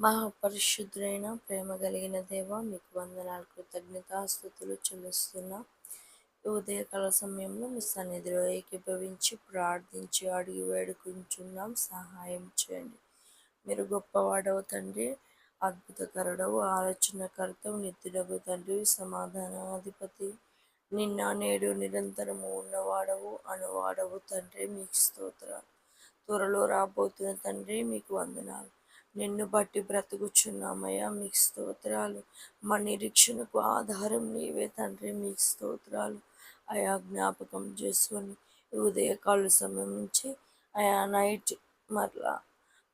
మహాపరిశుద్ధులైన ప్రేమ కలిగిన దేవ మీకు వందనాలు కృతజ్ఞతాస్థుతులు చెల్లిస్తున్నా. ఉదయకాల సమయంలో మీ సన్నిధిలో ఏకీభవించి ప్రార్థించి అడిగి వేడుకుంటున్నాం సహాయం చేయండి. మీరు గొప్పవాడవు తండ్రి అద్భుతకరుడవు ఆలోచనకర్తవు నిత్యుడవు తండ్రి సమాధానాధిపతి. నిన్న నేడు నిరంతరము ఉన్నవాడవు అనువాడవు తండ్రి. మీకు స్తోత్ర. త్వరలో రాబోతున్న తండ్రి మీకు వందనాలు. నిన్ను బట్టి బ్రతుకుచున్నామయ్యా మీకు స్తోత్రాలు. మా నిరీక్షణకు ఆధారం నీవే తండ్రి మీకు స్తోత్రాలు. అయా జ్ఞాపకం చేసుకొని ఉదయకాల సమయం నుంచి అయా నైట్ మరలా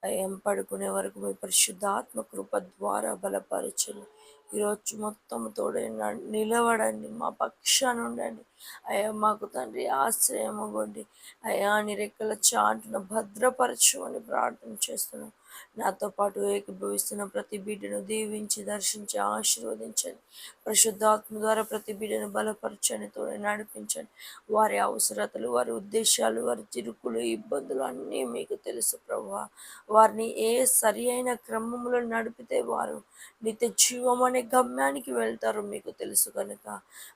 అయం పడుకునే వరకు మీ పరిశుద్ధాత్మ కృప ద్వారా బలపరచండి. ఈరోజు మొత్తం తోడైన నిలవడండి మా పక్షాన ఉండండి అయ్యా మాకు తండ్రి ఆశ్రయము ఇవ్వండి. అయా నిరెక్కల చాటును భద్రపరచమని ప్రార్థన చేస్తున్నాం. నాతో పాటు ఏకీభవిస్తున్న ప్రతి బిడ్డను దీవించి దర్శించి ఆశీర్వదించండి. పరిశుద్ధాత్మ ద్వారా ప్రతి బిడ్డను బలపరచండి తోడే నడిపించండి. వారి అవసరతలు వారి ఉద్దేశాలు వారి చిరుకులు ఇబ్బందులు అన్నీ మీకు తెలుసు ప్రభు. వారిని ఏ సరి అయిన క్రమంలో నడిపితే వారు నిత్య జీవం అనే గమ్యానికి వెళ్తారు మీకు తెలుసు కనుక.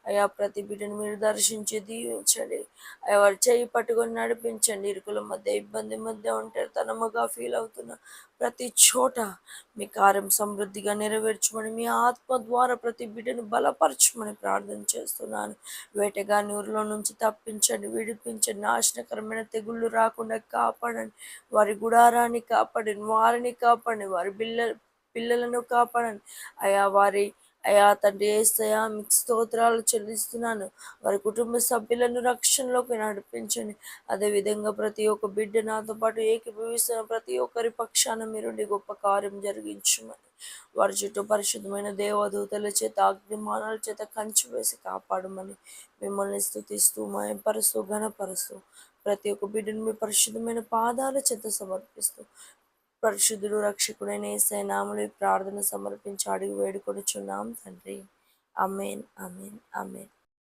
అయా ప్రతి బిడ్డను మీరు దర్శించి దీవించండి. అయ్యా వారి చేయి పట్టుకొని నడిపించండి. ఇరుకుల మధ్య ఇబ్బంది మధ్య ఉంటారు తనముగా ఫీల్ అవుతున్న ప్రతి చోట మీ కార్యం సమృద్ధిగా నెరవేర్చమని మీ ఆత్మ ద్వారా ప్రతి బిడ్డను బలపరచమని ప్రార్థన చేస్తున్నాను. వేటగాని ఊరిలో నుంచి తప్పించండి విడిపించండి నాశనకరమైన తెగుళ్ళు రాకుండా కాపాడండి. వారి గుడారాన్ని కాపాడండి వారిని కాపాడండి వారి పిల్ల పిల్లలను కాపాడండి. అయా వారి అయా తండ్రి ఏసయా మీకు స్తోత్రాలు చెల్లిస్తున్నాను. వారి కుటుంబ సభ్యులను రక్షణలోకి నడిపించండి. అదేవిధంగా ప్రతి ఒక్క బిడ్డ నాతో పాటు ఏకీభవిస్తున్న ప్రతి ఒక్కరి పక్షాన మీరు గొప్ప కార్యం జరిగించమని వారి చుట్టూ పరిశుద్ధమైన దేవదూతల చేత అగ్నిమానాల చేత కంచి వేసి కాపాడమని మిమ్మల్ని స్థుతిస్తూ మయంపరుస్తూ ఘనపరుస్తూ ప్రతి ఒక్క బిడ్డను మీ పరిశుద్ధమైన పాదాల చేత సమర్పిస్తూ పరిశుద్ధుడు రక్షకుడైన ఏసై ప్రార్థన సమర్పించి అడిగి వేడుకొనిచున్నాం తండ్రి. అమేన్ అమేన్ అమేన్